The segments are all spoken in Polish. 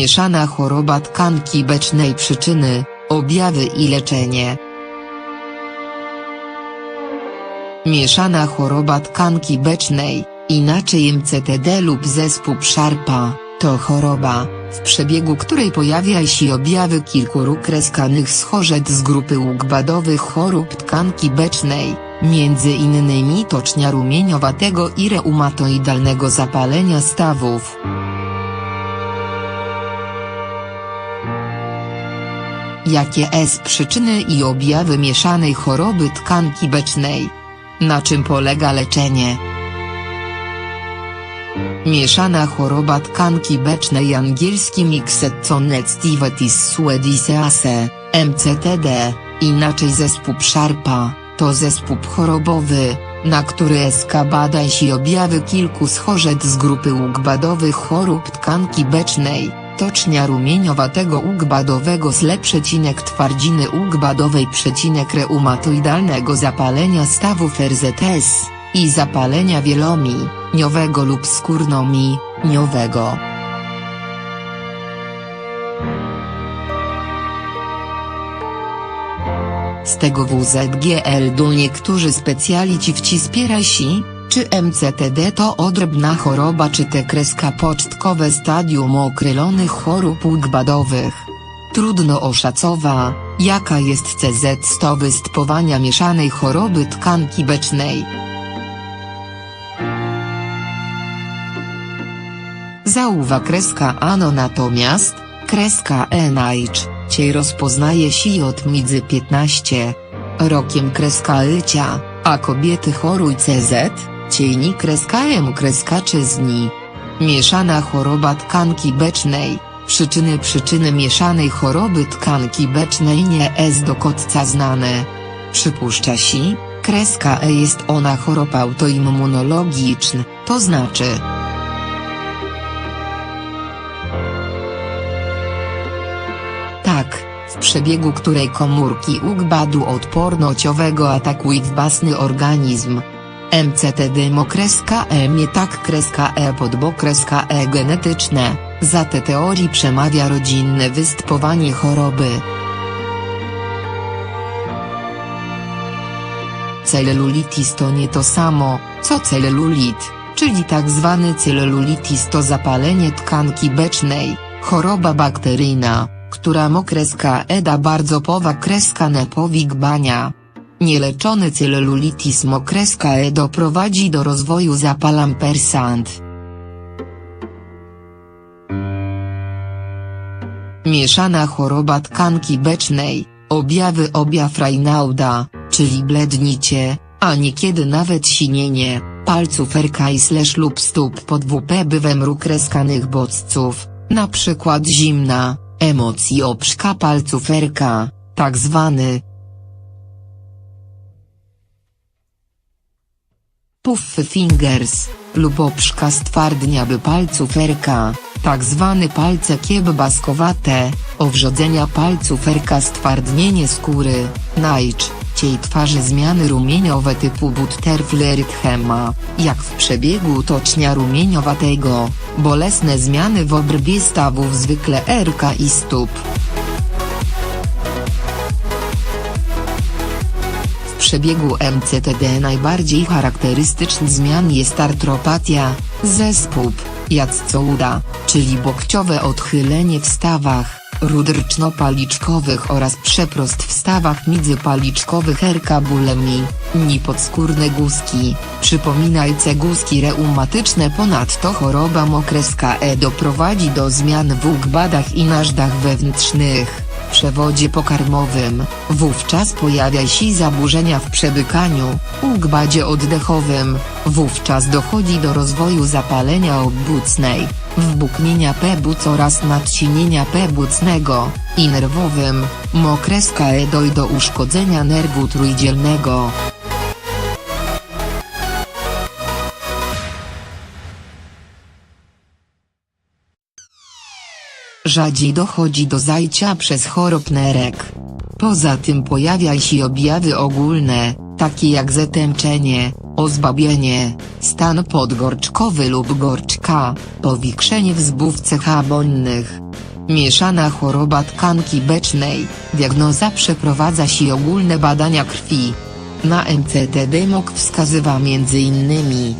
Mieszana choroba tkanki becznej przyczyny, objawy i leczenie. Mieszana choroba tkanki becznej, inaczej MCTD lub zespół Sharpa, to choroba, w przebiegu której pojawia się objawy kilku róg kreskanych schorzeń z grupy układowych chorób tkanki becznej, między innymi tocznia rumieniowatego i reumatoidalnego zapalenia stawów. Jakie jest przyczyny i objawy mieszanej choroby tkanki becznej? Na czym polega leczenie? Mieszana choroba tkanki becznej angielski Mixed Connectivitis Suediceae, MCTD, inaczej zespół Sharpa, to zespół chorobowy, na który SK bada się objawy kilku schorzeń z grupy układowych chorób tkanki becznej, tocznia rumieniowatego układowego sle przecinek twardziny układowej przecinek reumatoidalnego zapalenia stawów RZS, i zapalenia wielomi, niowego lub skórnomi, niowego. Z tego WZGL do niektórzy specjalici wcispiera si, czy MCTD to odrębna choroba czy te kreska pocztkowe stadium okrelonych chorób układowych. Trudno oszacowa, jaka jest CZ sto występowania mieszanej choroby tkanki becznej. Zauwa kreska ano natomiast, kreska NH, ciej rozpoznaje się od między 15 rokiem kreska lycia, a kobiety choruj CZ, ciejni kreska M kreska czyzni. Mieszana choroba tkanki becznej, przyczyny przyczyny mieszanej choroby tkanki becznej nie jest do końca znane. Przypuszcza się, kreska E jest ona choroba autoimmunologiczna, to znaczy, Tak, w przebiegu której komórki układu odpornościowego atakują własny organizm. MCTD mokreska E nie tak kreska E podbo kreska E genetyczne, za te teorii przemawia rodzinne występowanie choroby. Celulitis to nie to samo, co celulit, czyli tak zwany celulitis to zapalenie tkanki becznej, choroba bakteryjna która mokreska eda bardzo powa kreska nepowigbania. Nieleczony celulitis mokreska E doprowadzi do rozwoju zapalampersand. Mieszana choroba tkanki becznej, objawy objaw Reinauda, czyli blednicie, a niekiedy nawet sinienie, palców erkajsleż lub stóp pod WP bywem rukreskanych bodźców, na przykład zimna, emocji obszka palcuferka, tak zwany, puff fingers, lub obszka stwardnia by palców rka, tak zwany palce kiełbaskowate, owrzodzenia palców rka stwardnienie skóry, najdź, ciej twarzy zmiany rumieniowe typu butterfly-erythema, jak w przebiegu tocznia rumieniowatego, bolesne zmiany w obrębie stawów zwykle erka i stóp. Przebiegu MCTD najbardziej charakterystyczny zmian jest artropatia, zespół, jacouda, czyli bokciowe odchylenie w stawach, rudrczno-paliczkowych oraz przeprost w stawach międzypaliczkowych erka bulemii, nipodskórne guzki, przypominajce guzki reumatyczne ponadto choroba mokreska E doprowadzi do zmian w układach i narzdach wewnętrznych, przewodzie pokarmowym, wówczas pojawia się zaburzenia w przebykaniu, układzie oddechowym, wówczas dochodzi do rozwoju zapalenia obwódnej, wbuknienia płuc oraz nadciśnienia płucnego, i nerwowym, mokreska E dojdzie do uszkodzenia nerwu trójdzielnego. Rzadziej dochodzi do zajcia przez chorób nerek. Poza tym pojawia się objawy ogólne, takie jak zatęczenie, ozbabienie, stan podgorczkowy lub gorczka, powiększenie w zbówce habonnych. Mieszana choroba tkanki becznej, diagnoza przeprowadza się ogólne badania krwi. Na MCTD MOK wskazywa m.in.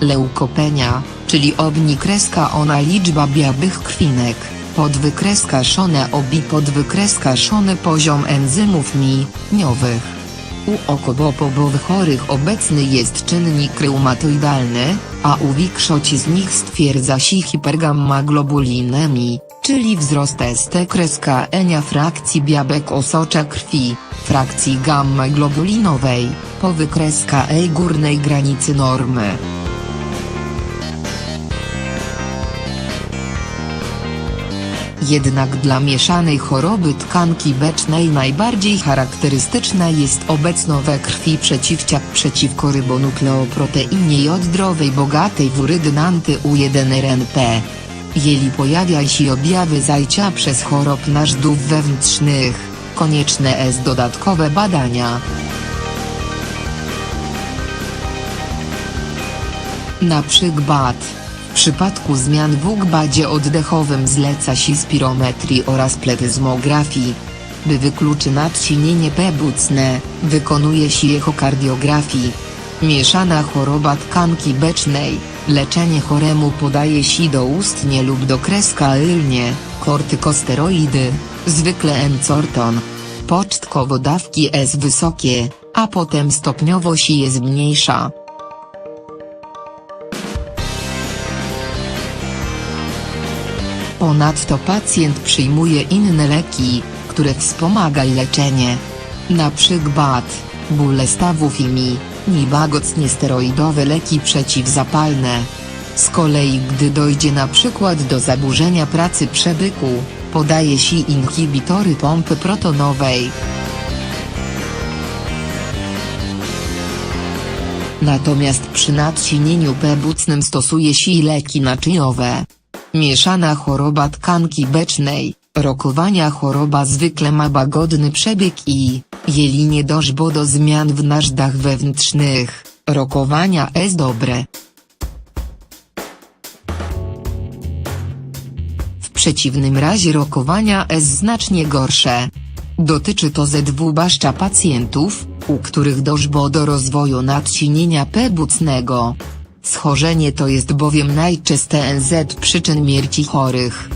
Leukopenia, czyli obnikreska-ona liczba białych krwinek, podwykreska-szone obi podwykreska-szony poziom enzymów mi, niowych. U okobopobowych chorych obecny jest czynnik reumatoidalny, a u większości z nich stwierdza się hipergammaglobulinemii, czyli wzrost ST-enia frakcji białek osocza krwi, frakcji gamma-globulinowej, powykreska E górnej granicy normy. Jednak dla mieszanej choroby tkanki becznej najbardziej charakterystyczna jest obecność we krwi przeciwciał przeciwko rybonukleoproteinie jądrowej bogatej w urydynanty U1-RNP. Jeżeli pojawia się objawy zajcia przez chorób narządów wewnętrznych, konieczne jest dodatkowe badania. Na przykład, przypadku zmian w układzie oddechowym zleca się spirometrii oraz pletyzmografii. By wykluczyć nadciśnienie płucne, wykonuje się echokardiografii. Mieszana choroba tkanki becznej, leczenie choremu podaje się doustnie lub do kreska ylnie, kortykosteroidy, zwykle encorton. Początkowo dawki jest wysokie, a potem stopniowo się je zmniejsza. Ponadto pacjent przyjmuje inne leki, które wspomagają leczenie. Na przykład, bóle stawów i mi, nibagocnie steroidowe leki przeciwzapalne. Z kolei gdy dojdzie na przykład do zaburzenia pracy przebyku, podaje się inhibitory pompy protonowej. Natomiast przy nadciśnieniu płucnym stosuje się leki naczyniowe. Mieszana choroba tkanki becznej, rokowania choroba zwykle ma łagodny przebieg i, jeżeli nie doszło do zmian w narządach wewnętrznych, rokowania jest dobre. W przeciwnym razie rokowania jest znacznie gorsze. Dotyczy to zwłaszcza pacjentów, u których doszło do rozwoju nadciśnienia płucnego. Schorzenie to jest bowiem najczęstsze NZ przyczyn śmierci chorych.